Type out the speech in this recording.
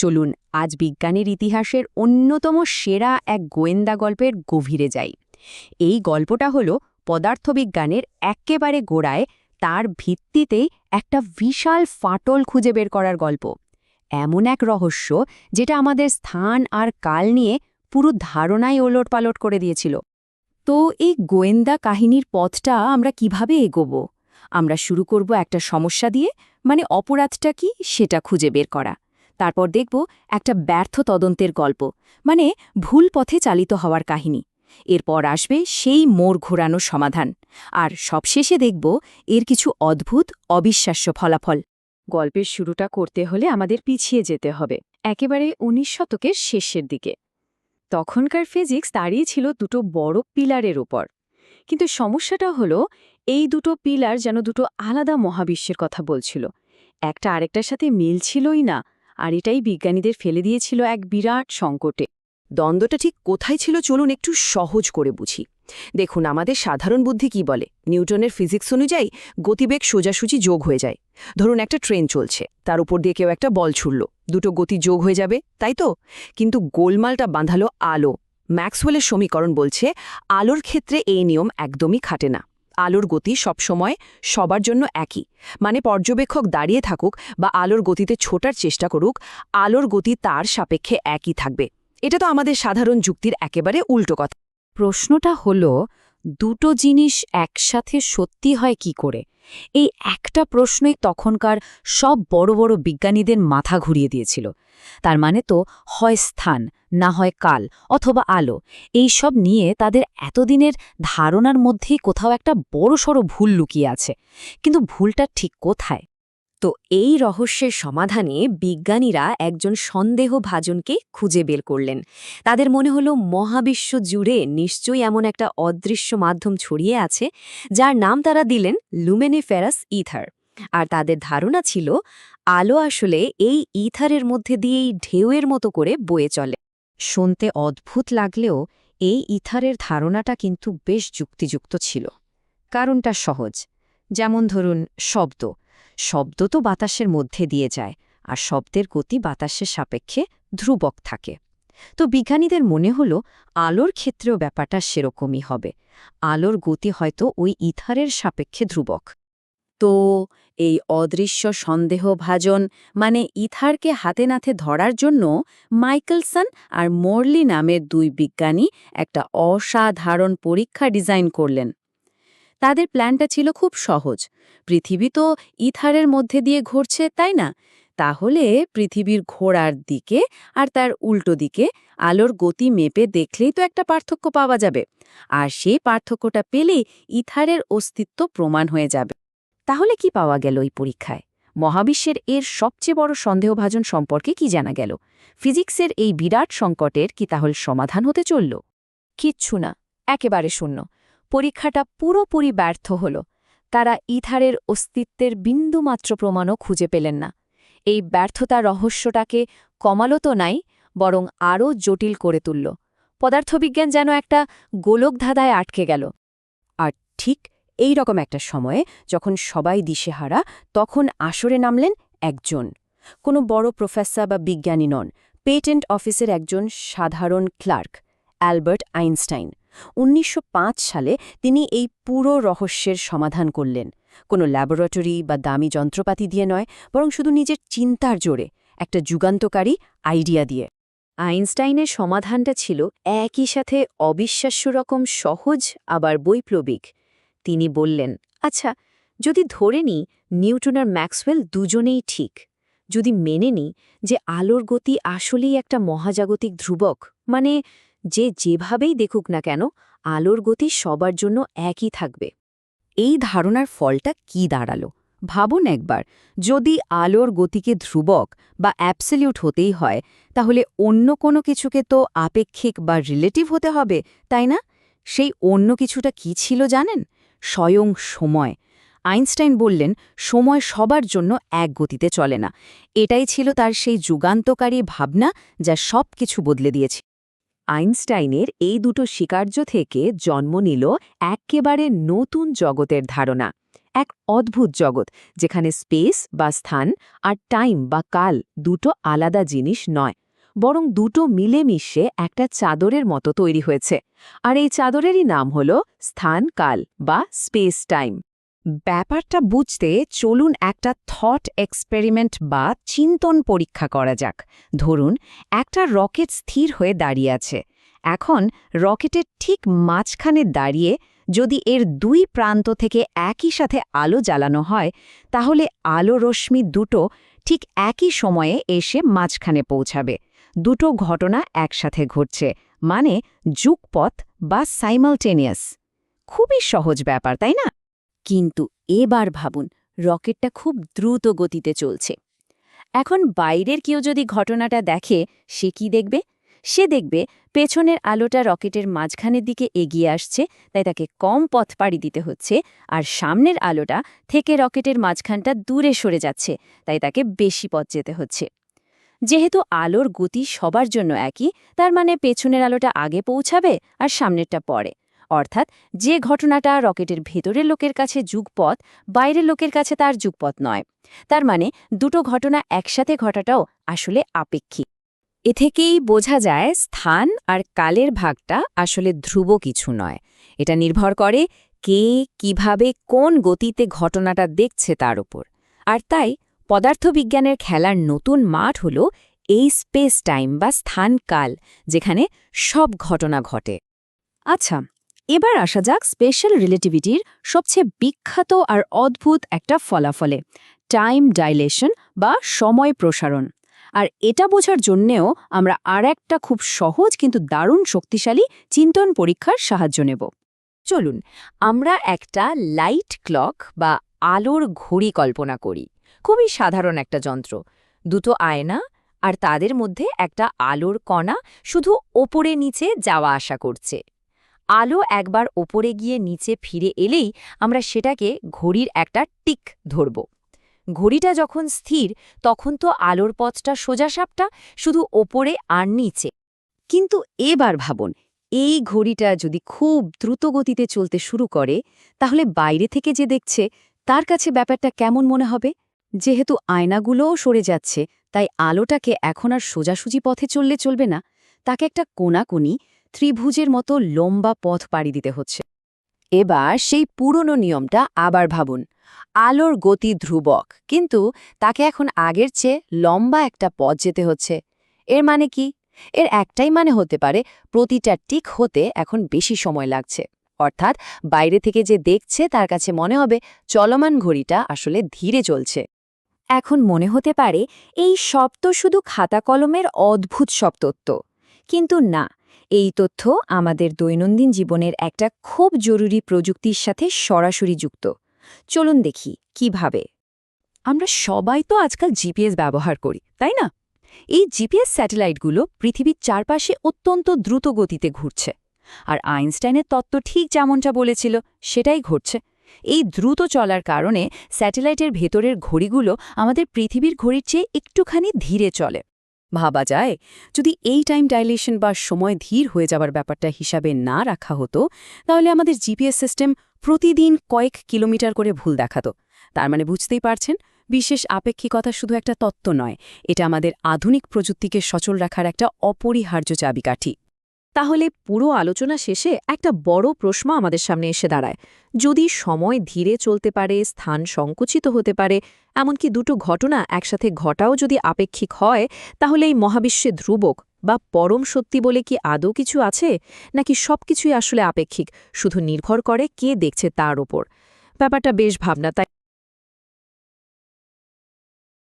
চলুন আজ বিজ্ঞানের ইতিহাসের অন্যতম সেরা এক গোয়েন্দা গল্পের গভীরে যাই। এই গল্পটা হল পদার্থবিজ্ঞানের একেবারে গোড়ায় তার ভিত্তিতেই একটা বিশাল ফাটল খুঁজে বের করার গল্প। এমন এক রহস্য যেটা আমাদের স্থান আর কাল নিয়ে পুরো ধারণাই ওলটপালট করে দিয়েছিল। তো এই গোয়েন্দা কাহিনীর পথটা আমরা কীভাবে এগোব? আমরা শুরু করব একটা সমস্যা দিয়ে মানে অপরাধটা কি সেটা খুঁজে বের করা। তারপর দেখব একটা ব্যর্থ তদন্তের গল্প মানে ভুল পথে চালিত হওয়ার কাহিনী। এরপর আসবে সেই মোড় ঘোরানো সমাধান, আর সবশেষে দেখব এর কিছু অদ্ভুত, অবিশ্বাস্য ফলাফল। গল্পের শুরুটা করতে হলে আমাদের পিছিয়ে যেতে হবে, একেবারে উনিশ শতকের শেষের দিকে। তখনকার ফিজিক্স দাঁড়িয়ে ছিল দুটো বড় পিলারের ওপর কিন্তু সমস্যাটা হলো, এই দুটো পিলার যেন দুটো আলাদা মহাবিশ্বের কথা বলছিল। একটা আরেকটার সাথে মিলছিলই না। আর এটাই বিজ্ঞানীদের ফেলে দিয়েছিল এক বিরাট সংকটে। দ্বন্দ্বটা ঠিক কোথায় ছিল চলুন একটু সহজ করে বুঝি। দেখুন, আমাদের সাধারণ বুদ্ধি কি বলে? নিউটনের ফিজিক্স অনুযায়ী গতিবেগ সোজাসুজি যোগ হয়ে যায়। ধরুন, একটা ট্রেন চলছে, তার উপর দিয়ে কেউ একটা বল ছুড়ল। দুটো গতি যোগ হয়ে যাবে, তাই তো? কিন্তু গোলমালটা বাঁধালো আলো। ম্যাক্সওয়েলের সমীকরণ বলছে, আলোর ক্ষেত্রে এই নিয়ম একদমই খাটে না। আলোর গতি সবসময় সবার জন্য একই। মানে পর্যবেক্ষক দাঁড়িয়ে থাকুক বা আলোর গতিতে ছোটার চেষ্টা করুক, আলোর গতি তার সাপেক্ষে একই থাকবে। এটা তো আমাদের সাধারণ যুক্তির একেবারে উল্টো কথা। প্রশ্নটা হলো, দুটো জিনিস একসাথে সত্যি হয় কি করে? এই একটা প্রশ্নই তখনকার সব বড় বড় বিজ্ঞানীদের মাথা ঘুরিয়ে দিয়েছিল। তার মানে তো হয় স্থান, না হয় কাল অথবা আলো। এই সব নিয়ে তাদের এতদিনের ধারণার মধ্যেই কোথাও একটা বড়সড় ভুল লুকিয়ে আছে। কিন্তু ভুলটা ঠিক কোথায়? তো এই রহস্যের সমাধানে বিজ্ঞানীরা একজন সন্দেহভাজনকে খুঁজে বের করলেন। তাদের মনে হলো মহাবিশ্ব জুড়ে নিশ্চয়ই এমন একটা অদৃশ্য মাধ্যম ছড়িয়ে আছে, যার নাম তারা দিলেন লুমেনিফেরাস ইথার। আর তাদের ধারণা ছিল, আলো আসলে এই ইথারের মধ্যে দিয়েই ঢেউয়ের মতো করে বয়ে চলে। শুনতে অদ্ভুত লাগলেও এই ইথারের ধারণাটা কিন্তু বেশ যুক্তিযুক্ত ছিল। কারণটা সহজ। যেমন ধরুন, শব্দ। শব্দ তো বাতাসের মধ্যে দিয়ে যায়, আর শব্দের গতি বাতাসের সাপেক্ষে ধ্রুবক থাকে। তো বিজ্ঞানীদের মনে হল, আলোর ক্ষেত্রেও ব্যাপারটা সেরকমই হবে। আলোর গতি হয়তো ওই ইথারের সাপেক্ষে ধ্রুবক। তো এই অদৃশ্য সন্দেহভাজন মানে ইথারকে হাতে নাতে ধরার জন্য মাইকেলসন আর মোরলি নামের দুই বিজ্ঞানী একটা অসাধারণ পরীক্ষা ডিজাইন করলেন। তাদের প্ল্যানটা ছিল খুব সহজ। পৃথিবী তো ইথারের মধ্যে দিয়ে ঘুরছে, তাই না? তাহলে পৃথিবীর ঘোড়ার দিকে আর তার উল্টো দিকে আলোর গতি মেপে দেখলেই তো একটা পার্থক্য পাওয়া যাবে। আর সেই পার্থক্যটা পেলেই ইথারের অস্তিত্ব প্রমাণ হয়ে যাবে। তাহলে কি পাওয়া গেল এই পরীক্ষায়? মহাবিশ্বের এর সবচেয়ে বড় সন্দেহভাজন সম্পর্কে কি জানা গেল? ফিজিক্সের এই বিরাট সংকটের কি তাহলে সমাধান হতে চলল? কিচ্ছু না, একেবারে শূন্য। পরীক্ষাটা পুরোপুরি ব্যর্থ হল। তারা ইথারের অস্তিত্বের বিন্দুমাত্র প্রমাণও খুঁজে পেলেন না। এই ব্যর্থতা রহস্যটাকে কমালো তো নাই, বরং আরও জটিল করে তুলল। পদার্থবিজ্ঞান যেন একটা গোলকধাঁধায় আটকে গেল। আর ঠিক এই রকম একটা সময়ে যখন সবাই দিশেহারা, তখন আসরে নামলেন একজন। কোনো বড় প্রফেসর বা বিজ্ঞানী নন, পেটেন্ট অফিসের একজন সাধারণ ক্লার্ক, অ্যালবার্ট আইনস্টাইন। উনিশশো পাঁচ সালে তিনি এই পুরো রহস্যের সমাধান করলেন। কোনো ল্যাবরেটরি বা দামি যন্ত্রপাতি দিয়ে নয়, বরং শুধু নিজের চিন্তার জোরে, একটা যুগান্তকারী আইডিয়া দিয়ে। আইনস্টাইনের সমাধানটা ছিল একই সাথে অবিশ্বাস্য রকম সহজ, আবার বৈপ্লবিক। তিনি বললেন আচ্ছা যদি ধরে নিই নিউটন আর ম্যাক্সওয়েল দুজনেই ঠিক, যদি মেনে নিই যে আলোর গতি আসলেই একটা মহাজাগতিক ধ্রুবক মানে যে যেভাবেই দেখুক না কেন, আলোর গতি সবার জন্য একই থাকবে। এই ধারণার ফলটা কি দাঁড়াল? ভাবুন একবার, যদি আলোর গতিকে ধ্রুবক বা অ্যাবসলিউট হতেই হয়, তাহলে অন্য কোনো কিছুকে তো আপেক্ষিক বা রিলেটিভ হতে হবে, তাই না? সেই অন্য কিছুটা কি ছিল জানেন? স্বয়ং সময়। আইনস্টাইন বললেন, সময় সবার জন্য এক গতিতে চলে না। এটাই ছিল তার সেই যুগান্তকারী ভাবনা যা সব কিছু বদলে দিয়েছে। আইনস্টাইনের এই দুটো স্বীকার্য থেকে জন্ম নিল একেবারে নতুন জগতের ধারণা, এক অদ্ভুত জগৎ যেখানে স্পেস বা স্থান আর টাইম বা কাল দুটো আলাদা জিনিস নয়, বরং দুটো মিলেমিশে একটা চাদরের মতো তৈরি হয়েছে। আর এই চাদরেরই নাম হল স্থান, কাল বা স্পেস টাইম। ব্যাপারটা বুঝতে চলুন একটা থট এক্সপেরিমেন্ট বা চিন্তন পরীক্ষা করা যাক। ধরুন, একটা রকেট স্থির হয়ে দাঁড়িয়ে আছে। এখন রকেটের ঠিক মাঝখানে দাঁড়িয়ে যদি এর দুই প্রান্ত থেকে একই সাথে আলো জ্বালানো হয়, তাহলে আলো রশ্মি দুটো ঠিক একই সময়ে এসে মাঝখানে পৌঁছাবে। দুটো ঘটনা একসাথে ঘটছে মানে যুগপথ বা সাইমালটেনিয়াস খুবই সহজ ব্যাপার, তাই না? কিন্তু এবার ভাবুন, রকেটটা খুব দ্রুত গতিতে চলছে। এখন বাইরের কেউ যদি ঘটনাটা দেখে, সে কি দেখবে? সে দেখবে পেছনের আলোটা রকেটের মাঝখানের দিকে এগিয়ে আসছে, তাই তাকে কম পথ পাড়ি দিতে হচ্ছে, আর সামনের আলোটা থেকে রকেটের মাঝখানটা দূরে সরে যাচ্ছে, তাই তাকে বেশি পথ যেতে হচ্ছে। যেহেতু আলোর গতি সবার জন্য একই, তার মানে পেছনের আলোটা আগে পৌঁছাবে আর সামনেরটা পরে অর্থাৎ যে ঘটনাটা রকেটের ভেতরের লোকের কাছে যুগপথ, বাইরের লোকের কাছে তার যুগপথ নয়। তার মানে দুটো ঘটনা একসাথে ঘটাটাও আসলে আপেক্ষিক। এ থেকেই বোঝা যায় স্থান আর কালের ভাগটা আসলে ধ্রুব কিছু নয়। এটা নির্ভর করে কে কীভাবে কোন গতিতে ঘটনাটা দেখছে তার উপর। আর তাই পদার্থবিজ্ঞানের খেলার নতুন মাঠ হল এই স্পেস টাইম বা স্থান কাল, যেখানে সব ঘটনা ঘটে। আচ্ছা এবার আসা যাক স্পেশাল রিলেটিভিটির সবচেয়ে বিখ্যাত আর অদ্ভুত একটা ফলাফলে টাইম ডাইলেশন বা সময় প্রসারণ। আর এটা বোঝার জন্যেও আমরা আর একটা খুব সহজ কিন্তু দারুণ শক্তিশালী চিন্তন পরীক্ষার সাহায্য নেব। চলুন, আমরা একটা লাইট ক্লক বা আলোর ঘড়ি কল্পনা করি। খুবই সাধারণ একটা যন্ত্র। দুটো আয়না আর তাদের মধ্যে একটা আলোর কণা শুধু ওপরে নিচে যাওয়া আসা করছে। আলো একবার ওপরে গিয়ে নিচে ফিরে এলেই আমরা সেটাকে ঘড়ির একটা টিক ধরব। ঘড়িটা যখন স্থির, তখন তো আলোর পথটা সোজাসাপটা শুধু ওপরে আর নিচে। কিন্তু এবার ভাবুন, এই ঘড়িটা যদি খুব দ্রুত গতিতে চলতে শুরু করে, তাহলে বাইরে থেকে যে দেখছে, তার কাছে ব্যাপারটা কেমন মনে হবে? যেহেতু আয়নাগুলোও সরে যাচ্ছে, তাই আলোটাকে এখন আর সোজাসুজি পথে চললে চলবে না। তাকে একটা কোনাকুনি ত্রিভুজের মতো লম্বা পথ পাড়ি দিতে হচ্ছে। এবার সেই পুরনো নিয়মটা আবার ভাবুন। আলোর গতি ধ্রুবক, কিন্তু তাকে এখন আগের চেয়ে লম্বা একটা পথ যেতে হচ্ছে। এর মানে কি? এর একটাই মানে হতে পারে প্রতিটা টিক হতে এখন বেশি সময় লাগছে। অর্থাৎ বাইরে থেকে যে দেখছে তার কাছে মনে হবে চলমান ঘড়িটা আসলে ধীরে চলছে। এখন মনে হতে পারে এই তো শুধু খাতা কলমের অদ্ভুত সব তত্ত্ব। কিন্তু না এই তথ্য আমাদের দৈনন্দিন জীবনের একটা খুব জরুরি প্রযুক্তির সাথে সরাসরি যুক্ত। চলুন দেখি কীভাবে। আমরা সবাই তো আজকাল জিপিএস ব্যবহার করি, তাই না? এই জিপিএস স্যাটেলাইটগুলো পৃথিবীর চারপাশে অত্যন্ত দ্রুত গতিতে ঘুরছে। আর আইনস্টাইনের তত্ত্ব ঠিক যেমনটা বলেছিল, সেটাই ঘটছে। এই দ্রুত চলার কারণে স্যাটেলাইটের ভেতরের ঘড়িগুলো আমাদের পৃথিবীর ঘড়ির চেয়ে একটুখানি ধীরে চলে। ভাবা যায়, যদি এই টাইম ডাইলেশন বা সময় ধীর হয়ে যাবার ব্যাপারটা হিসাবে না রাখা হতো, তাহলে আমাদের জিপিএস সিস্টেম প্রতিদিন কয়েক কিলোমিটার করে ভুল দেখাতো। তার মানে বুঝতেই পারছেন, বিশেষ আপেক্ষিকতা শুধু একটা তত্ত্ব নয়, এটা আমাদের আধুনিক প্রযুক্তিকে সচল রাখার একটা অপরিহার্য চাবিকাঠি। তাহলে পুরো আলোচনা শেষে একটা বড় প্রশ্ন আমাদের সামনে এসে দাঁড়ায়। যদি সময় ধীরে চলতে পারে, স্থান সংকুচিত হতে পারে, এমনকি দুটো ঘটনা একসাথে ঘটাও যদি আপেক্ষিক হয়, তাহলে এই মহাবিশ্বে ধ্রুবক বা পরম সত্যি বলে কি আদৌ কিছু আছে? নাকি সবকিছুই আসলে আপেক্ষিক, শুধু নির্ভর করে কে দেখছে তার ওপর? ব্যাপারটা বেশ ভাবনা তাই